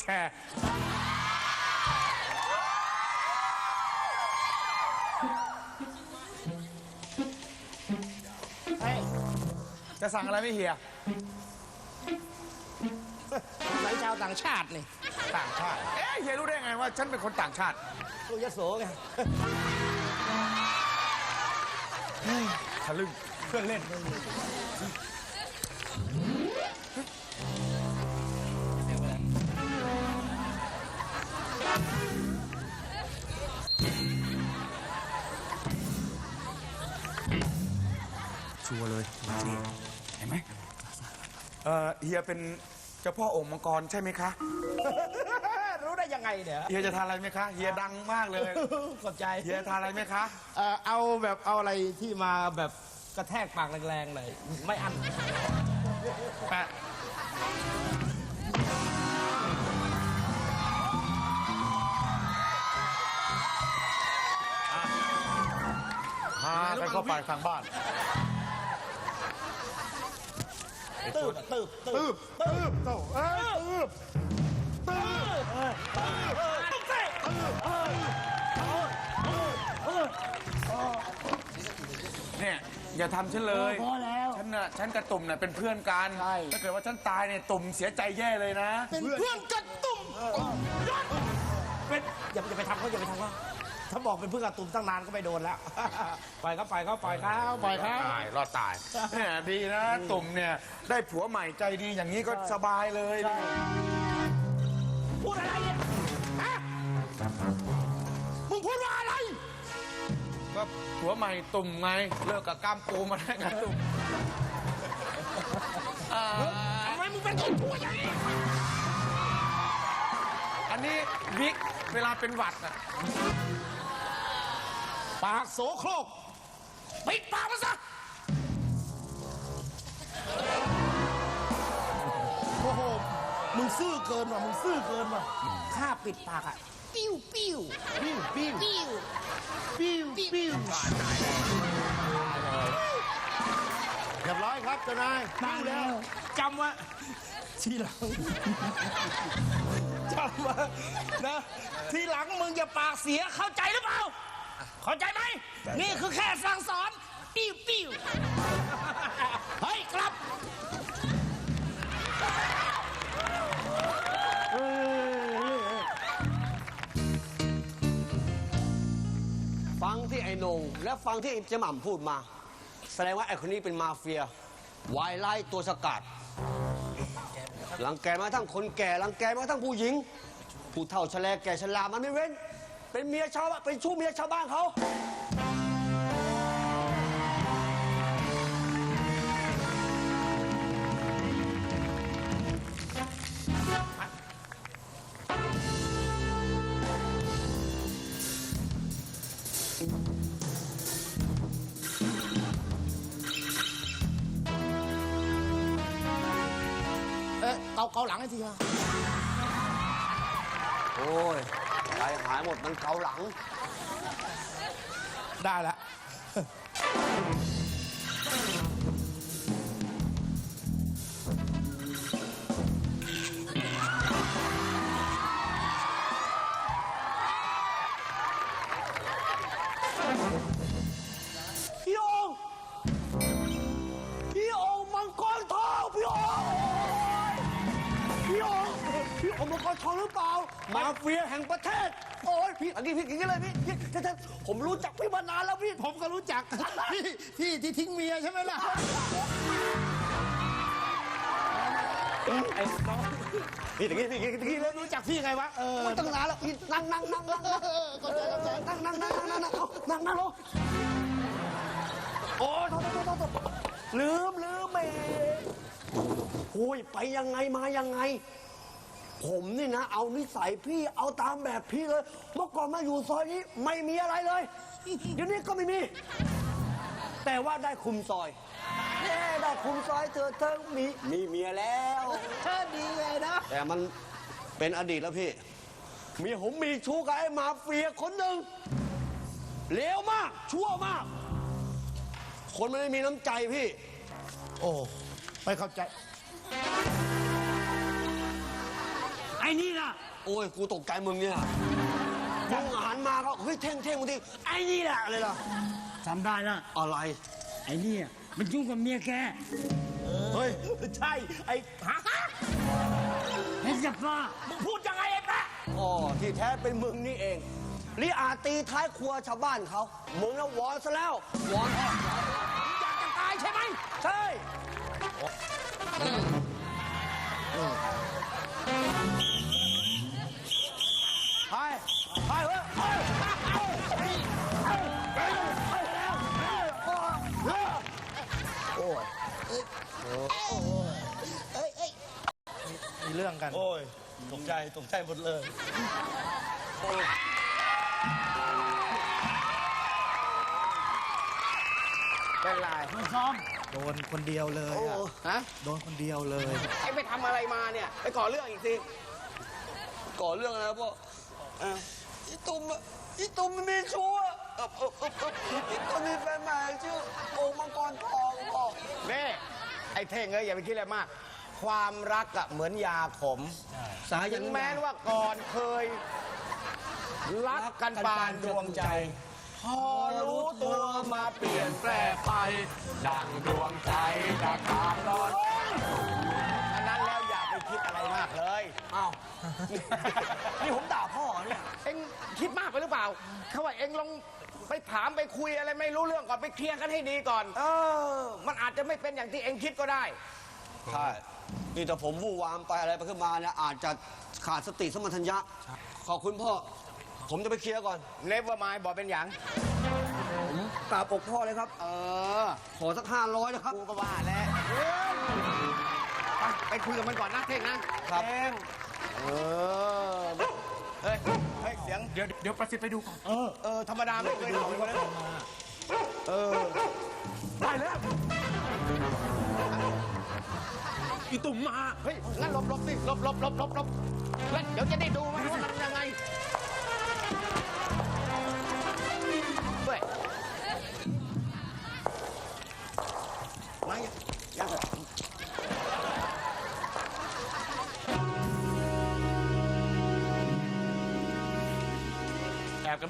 แชร์เฮ้ยจะสั่งอะไรไม่เฮียไหนชาวต่างชาตินี่ต่างชาติ เอ๊ะเฮียรู้ได้ไงว่าฉันเป็นคนต่างชาติ ลูกยโสไงทะลึ่งเพื่อนเล่น เออเฮียเป็นเจ้าพ่อองค์มังกรใช่ไหมคะ รู้ได้ยังไงเนี่ยเฮียจะทานอะไรไหมคะ เฮียดังมากเลย ขอบใจเฮียทานอะไรไหมคะ เอ่อเอาแบบเอาอะไรที่มาแบบกระแทกปากแรงๆหน่อยไม่อันแปะพากันเข้าไปทางบ้าน ตืบตืบตืบตืบโตเอ้ยตืบเนี่ยอย่าทำฉันเลยพอแล้วฉันน่ะฉันกับตุ่มน่ะเป็นเพื่อนกันใช่ถ้าเกิดว่าฉันตายเนี่ยตุ่มเสียใจแย่เลยนะ เป็นเพื่อนกันตุ่มเป็นอย่าอย่าไปทำเขาอย่าไปทำเขา ถ้าบอกเป็นเพื่อนกับตุ่มตั้งนานก็ไม่โดนแล้ว ปล่อยเขาปล่อยเขาปล่อยเขาปล่อยเขา ตายรอดตายเนี่ยดีนะ ตุ่มเนี่ย ได้ผัวใหม่ใจดีอย่างนี้ก็สบายเลยพูดอะไรเนี่ยฮะมึงพูดว่าอะไร ก็ผัวใหม่ตุ่มไง เลิกกับกล้ามปูมาได้ไงตุ่มอ่าทำไมมึงเป็นคนพูดอย่างนี้ อันนี้วิกเวลาเป็นหวัดอะ ปากโสโครกปิดปากมันซะโอ้โหมึงซื่อเกินว่ะมึงซื่อเกินว่ะข้าปิดปากอะ ปิ้วปิ้วปิ้วปิ้วปิ้วปิ้วปิ้วเรียบร้อยครับเจ้านายปิ้วแล้วจำไว่าทีหลังจำไว่านะ ทีหลังมึงอย่าปากเสียเข้าใจหรือเปล่า เข้าใจไหม นี่คือแค่สั่งสอนปิ้วปิ้วเฮ้ยกลับ ฟังที่ไอ้โหนงและฟังที่ไอ้เจหม่ำพูดมา แสดงว่าไอ้คนนี้เป็นมาเฟียวายไล่ตัวสกัดหลังแกมาทั้งคนแก่หลังแกมาทั้งผู้หญิง ผู้เฒ่าชะแลแก่ชรามันไม่เว้น เป็นเมียชาวบ้านเป็นชู้เมียชาวบ้านเขา เอ๊ะเกาเกาหลังให้ทีมาโอ้ย ไปหายหมดมันเกาหลัง ได้แล้ว พี่องค์มังกรทองหรือเปล่า มาเฟียแห่งประเทศ โอ้ยพี่อันนี้พี่กินกันเลยพี่พี่ท่านผมรู้จักพี่มานานแล้วพี่ ผมก็รู้จัก พี่พี่ที่ทิ้งเมียใช่ไหมล่ะไอ้น้องพี่ตะกี้พี่ตะกี้เลยรู้จักพี่ไงวะเออมันตั้งนานแล้วพี่นั่งนั่งนั่งนั่งนั่งนั่งนั่งนั่งนั่งนั่งเอานั่งนั่งลงโอ้โทษโทษโทษโทษลืมลืมไปโอ้ยไปยังไงมายังไง ผมนี่นะ เอานิสัยพี่เอาตามแบบพี่เลย เมื่อก่อนมาอยู่ซอยนี้ไม่มีอะไรเลย เดี๋ยวนี้ก็ไม่มี แต่ว่าได้คุมซอยเย้ได้คุมซอยเธอเธอมีมีเมียแล้วเออดีเลยนะ แต่มันเป็นอดีตแล้วพี่ เมียผมมีชู้กับไอ้มาเฟียคนหนึ่งเลวมาก ชั่วมาก คนมันไม่มีน้ำใจพี่ โอ้ ไม่เข้าใจไออ้นี่ล่ะ โอ้ย กูตกใจมึงเนี่ยมึงหันมาก็เฮ้ยเท่งเท่งมึงทีไอ้นี่แหละอะไรล่ะ จำได้ละอะไร ไอ้เนี่ยมันยุ่งกับเมียแกเฮ้ย ใช่ ไอ้ฮะเห็นจับป้ามึงพูดยังไงไอ้แปะอ๋อที่แท้เป็นมึงนี่เองลิอาตีท้ายครัวชาวบ้านเขา มึงน่ะวอนซะแล้ว วอนออกอยากจะตายใช่ไหม ใช่ ไป ไปเว้ยไปโอ้ยมีเรื่องกัน โอ้ยตกใจตกใจหมดเลยเป็นไรคุณซ้อมโดนคนเดียวเลยโอ้อะฮะโดนคนเดียวเลย ไอ้ไปทำอะไรมาเนี่ย ไปก่อเรื่องอีกสิก่อเรื่องอะไรพ่ออ่ออี ตุ่มอะอีตุ่มมันมีชู้อะเออเออเออเอออีตุ่มมีแฟนใหม่ชื่อโอ่งมังกรทองพ่อแม่ไอ้เท่งเอ้ยอย่าไปคิดอะไรมาก ความรักอะเหมือนยาขม สายถึงแม้ว่าก่อนเคย รักกันปานดวงใจ พอรู้ตัวมาเปลี่ยนแปลไป ดังดวงใจจะขาดตอนอันนั้นแล้วอย่า ไปคิดอะไรมากเลยอ้าวนี่ผมด่าพ่อเหรอเนี่ยเอ็งคิดมากไปหรือเปล่า เขาว่าเอ็งลองไปถามไปคุยอะไรไม่รู้เรื่องก่อนไปเคลียร์กันให้ดีก่อน เออ มันอาจจะไม่เป็นอย่างที่เอ็งคิดก็ได้ ใช่ นี่แต่ผมวู่วามไปอะไรไปขึ้นมาเนี่ยอาจจะขาดสติสมรรถนะขอบคุณพ่อ ผมจะไปเคลียร์ก่อนเนเวอร์มายบอกเป็นอย่าง ผมกราบอกพ่อเลยครับ เออ ขอสักห้าร้อยนะครับ กูก็ว่าแล้ว ไปไปคุยกับมันก่อนนะเท่งนะครับเท่งเออเฮ้ยเฮ้ยเสียงเดี๋ยวเดี๋ยวประสิทธิ์ไปดูก่อนเออธรรมดาไม่เคยเห็นเลยอีตุ่มมาเฮ้ยงั้นหลบหลบสิหลบหลบหลบหลบหลบแล้วเดี๋ยวจะได้ดู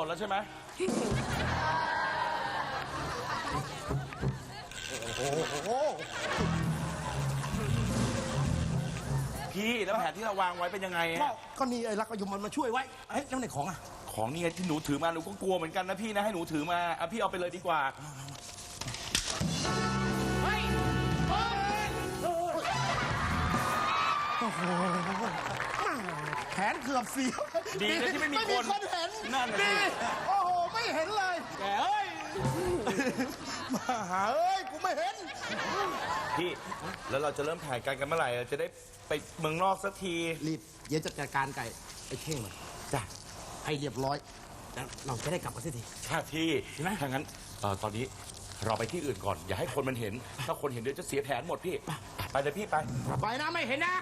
มดแล้วใช่ไหมพี่แล้วแผนที่เราวางไว้เป็นยังไงก็อะก็นี่ไอ้รักก็ยมมันมาช่วยไว้เฮ้ยแล้วในของอะของนี่ไงที่หนูถือมาหนูก็กลัวเหมือนกันนะพี่นะให้หนูถือมาอะพี่เอาไปเลยดีกว่าแข นเกือบเสียวดีนะที่ไม่มีคนคนเห็นนั่นน่ะสิดีโอ้โห ไม่เห็นเลยแกเอ้ยมาหาเอ้ย กูไม่เห็น พี่แล้วเราจะเริ่มถ่ายกันกันเมื่อไหร่อะจะได้ไปเมืองนอกสักทีรีบเดี๋ยวจะจัดการไก่ไอ้เท่งมันจ้ะให้เรียบร้อยแล้วเราจะได้กลับมาสักที ค่ะพี่ถ้างั้นเอ่อตอนนี้ เราไปที่อื่นก่อน อย่าให้คนมันเห็น ถ้าคนเห็นเดี๋ยวจะเสียแผนหมดพี่ ไปเลยพี่ไป ไปนะไม่เห็นนะ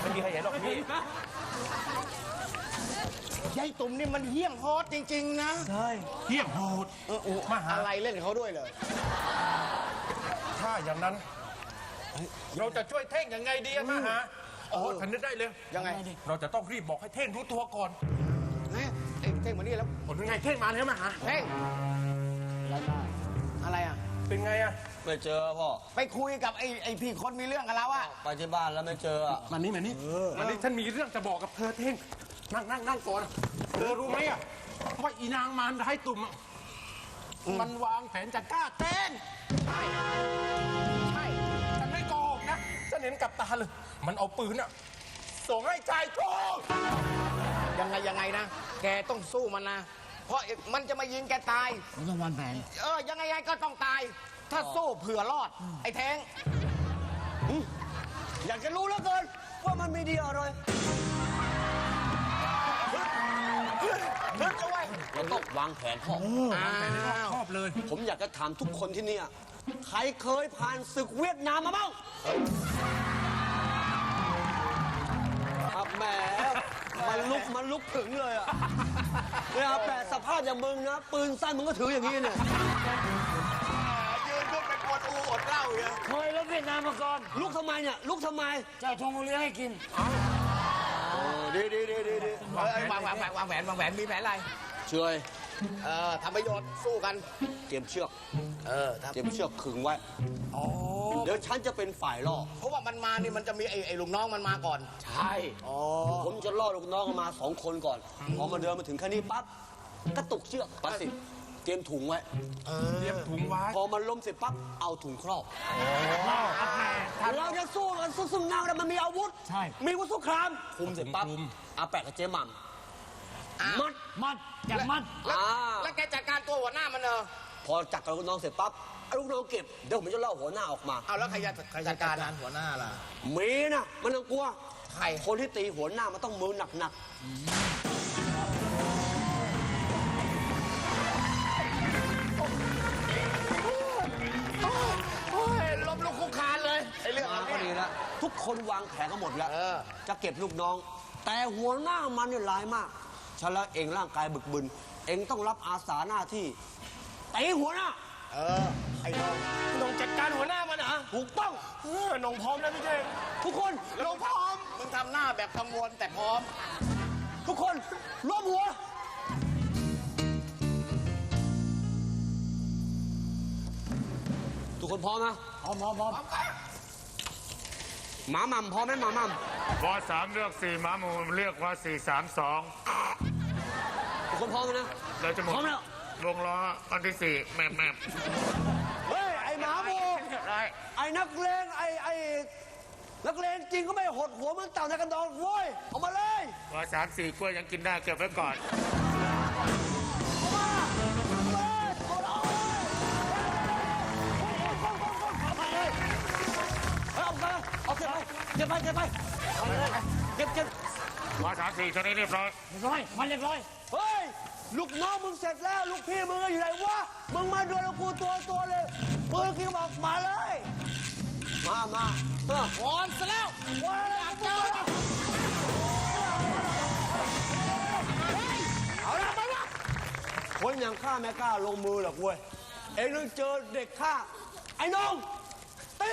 ไม่มีใครเห็นหรอกพี่ ยายตุ่มนี่มันเหี้ยมโหดจริง ๆ นะเฮี้ยมโหดมาหาอะไรเล่นกับเขาด้วยเลยถ้าอย่างนั้น เราจะช่วยเท่งยังไงดีอะมาหาโอ้ทันนึกได้เลย ยังไงเราจะต้องรีบบอกให้เท่งรู้ตัวก่อนเฮ้ยไอ้เท่งมานี่แล้วผลยังไงเท่งมาแล้วมาหาเท่งอะไรอะ เป็นไงอะไม่เจอพ่อ ไปคุยกับไอ้ไอ้พี่คนมีเรื่องกับเราอะไปที่บ้านแล้วไม่เจออะมานี่มานี่มานี่ฉันมีเรื่องจะบอกกับเธอเท่งนั่งนั่งนั่งก่อนเธอรู้ไหมอะว่าอีนางมารร้ายตุ่มอะมันวางแผนจะกล้าเต้งใช่ฉันไม่โกหกนะฉันเห็นกับตาเลย มันเอาปืนอะส่งให้ชายโจรยังไงยังไงนะ แกต้องสู้มันนะ เพราะมันจะมายิงแกตาย มันต้องวางแผนเออยังไงยังไงก็ต้องตาย ถ้าสู้เผื่อรอด ไอ้แทงอยากจะรู้เหลือเกินว่ามันมีดีอะไรนึกเอาไว้เราต้องวางแผนพ่ออ้าวชอบเลย ผมอยากจะถามทุกคนที่เนี่ย ใครเคยผ่านศึกเวียดนามมาบ้างครับแหมมันลุกมันลุกถึงเลยอะ เนี่ยแปะสภาพอย่างมึงนะ ปืนสั้นมึงก็ถืออย่างนี้เนี่ย ยืนขึ้นไปปวดอูอดเหล้าอยู่เคยแล้วเวียดนามมาก่อนลุกทำไมเนี่ย ลุกทำไม เจ้าทงเลี้ยงให้กินเออดีดีดีดีดีเอ้ยวางวางวางวางแผนวางแผนมีแผนอะไรเชื่อยเออทำประโยชน์สู้กัน เตรียมเชือก เออทเตรียมเชือกขึงไว้ เดี๋ยวฉันจะเป็นฝ่ายล่อำเพราะว่ามันมานี่มันจะมีไอ้ไอ้ลูกน้องมันมาก่อน ใช่ผมจะล่อลูกน้องมาสองคนก่อน พอมาเดินมาถึงแค่นี้ปั๊บกระตุกเชือกปัดสิเตรียมถุงไว้ เตรียมถุงไว้พอมันล้มเสร็จปั๊บเอาถุงครอบเราจะสู้กันสู้ซึ่งหน้าแล้วมันมีอาวุธ ใช่ มีอาวุธสงครามคุมเสร็จปั๊บคุมอาแปะกับเจ๊หม่ำมัดมัดจับมัดแล้วอ่าแล้วแกจัดการตัวหัวหน้ามันเนอะพอจัดกับลูกน้องเสร็จปั๊บ เอาลูกน้องเก็บเดี๋ยวผมจะล่อหัวหน้าออกมา เอาแล้วใครจะใครจัดการงานหัวหน้าล่ะ มีนะมันต้องกลัวใคร คนที่ตีหัวหน้ามันต้องมือหนักโอ้ยล้มลุกคุกคานเลยไอ้เรื่องๆมาก็ดีแล้วทุกคนวางแผนกันหมดแล้ว เออ จะเก็บลูกน้อง แต่หัวหน้ามันเนี่ยร้ายมากฉันแล้วเองร่างกายบึกบึน เองต้องรับอาสาหน้าที่ตีหัวหน้า เออ ไอ้น้องนงจัดการหัวหน้ามันเหรอถูกต้องเออนงพร้อมแล้วพี่เท่งทุกคนลงพร้อม มึงทำหน้าแบบกังวลแต่พร้อม ทุกคนรวมหัว ทุกคนพร้อมนะพร้อมพร้อมพร้อมหมาหม่ำพร้อมไหมหมาหม่วอสามเลือกสี่หมาหมูเลือกว่าสี่สามสองำทุกคนพร้อมไหมนะเราจะหมด พร้อมแล้ว วงล้ออันที่สี่แมบแมบเฮ้ย ไอ้หมาโมได้ไอ้นักเลงไอ้ไอ้นักเลงจริงก็ไม่หดหัวเหมันเต่าในกระดองโว้ยออกมาเลยวอสามสี่กล้วยยังกินได้เก็บไว้ก่อน เอาออกมาเอาเก็บไปเก็บไปเก็บไปเอาไปเลยเก็บเก็บวอสามสี่ตอนนี้เรียบร้อย เรียบร้อยมันเรียบร้อย เฮ้ย ลูกน้องมึงเสร็จแล้ว ลูกพี่มึงอยู่ไหนวะมึงมาโดนแล้วกูตัวตัวเลยปืนกี้บอกมาเลย มามาเออวอนซะแล้วว่าแล้วเจอเอาละไปวะคนอย่างข้าไม่กล้าลงมือหรอกเว้ยเองต้องเจอเด็กข้าไอ้น้องตี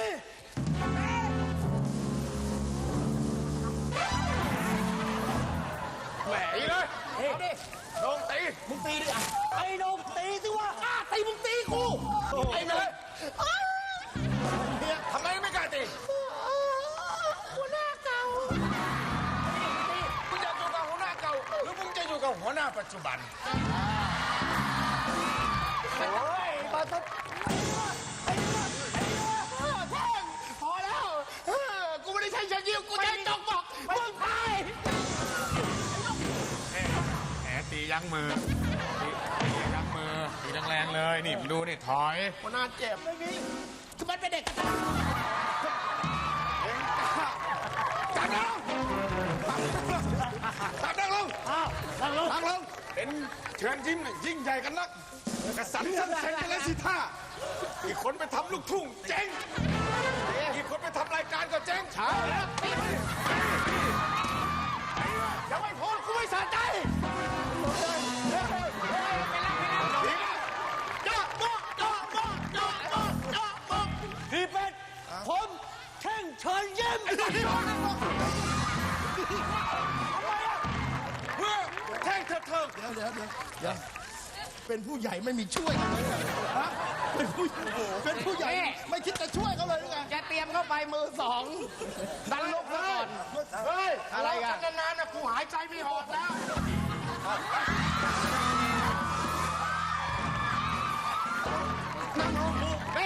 แหมตีเลยเอาดิ ลงตีมึงตีดิอะไอ้น้องตีสิวะกล้าตีมึงตีกูไอ้เลยเนี่ยทำไมไม่กล้าตีหัวหน้าเก่ามึงจะอยู่กับหัวหน้าเก่าหรือมึงจะอยู่กับหัวหน้าปัจจุบัน แรงๆเลย นี่มึงดูนี่ถอย หัวหน้าเจ็บไม่มีคือมันเป็นเด็กจับนั่งลงจับนั่งลงอ้าวนั่งลงนั่งลงเป็นเชิญยิ้มยิ่งใหญ่กันนักกระสันสันเซ็งกันเลยสิท่าอีกคนไปทำลูกทุ่งเจ๊งอีกคนไปทำรายการก็เจ๊งใช่แล้ว เดี๋ยวเป็นผู้ใหญ่ไม่มีช่วยกันเลยเหรอฮะเป็นผู้เป็นผู้ใหญ่ไม่คิดจะช่วยเขาเลยหรือไงจะเตรียมเข้าไปมือสองดันลงซะก่อนเฮ้ยอะไรกันนานๆนะกูหายใจไม่ออกแล้วน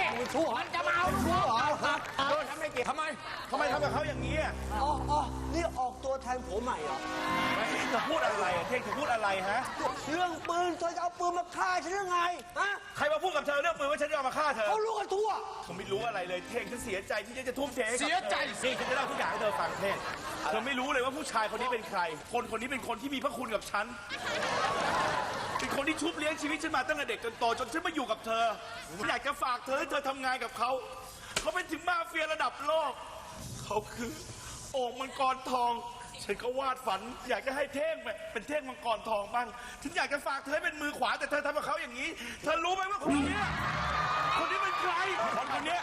ี่ชั่วมันจะมาเอาชั่วเหรอครับโดนทำไม่เกี่ยวทำไมทำไมทำกับเขาอย่างนี้อะอ๋ออ๋อนี่ออกตัวแทนผมใหม่เหรอจะพูดอะไรอะเท่งจะพูดอะไรฮะ เรื่องปืนเธอจะเอาปืนมาฆ่าฉันยังไงฮะใครมาพูดกับเธอเรื่องปืนว่าฉันจะเอามาฆ่าเธอเขารู้กันทั่วเขาไม่รู้อะไรเลยเท่งฉันเสียใจที่ฉันจะทุ่มเทเสียใจสิฉันจะเล่าทุกอย่างให้เธอฟังเท่งเธอไม่รู้เลยว่าผู้ชายคนนี้เป็นใคร คนคนนี้เป็นคนที่มีพระคุณกับฉัน เป็นคนที่ชุบเลี้ยงชีวิตฉันมาตั้งแต่เด็กจนโตจนฉันมาอยู่กับเธอฉันอยากจะฝากเธอให้เธอทำงานกับเขา เขาเป็นถึงมาเฟียระดับโลก เขาคือโอ่งมังกรทอง ฉันก็วาดฝัน อยากจะให้เท่งเป็นเท่งมังกรทองบ้างฉันอยากจะฝากเธอให้เป็นมือขวาแต่เธอทำกับเขาอย่างนี้ เธอรู้ไหมว่าคนนี้คนนี้เป็นใครคนคนนี้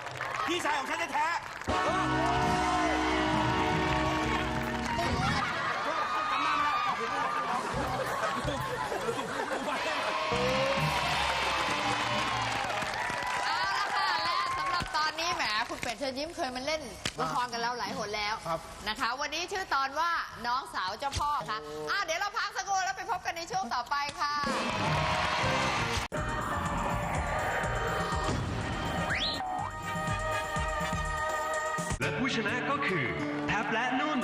พี่ชายของฉันแท้เอาละค่ะและสำหรับตอนนี้แหมคุณเป็ดเชิญยิ้มเคยมาเล่นละครกันแล้วหลายหนแล้วนะคะ วันนี้ชื่อตอนว่า น้องสาวเจ้าพ่อค่ะอะเดี๋ยวเราพักสักครู่แล้วไปพบกันในช่วงต่อไปค่ะ และผู้ชนะก็คือ แท็บและนุ่น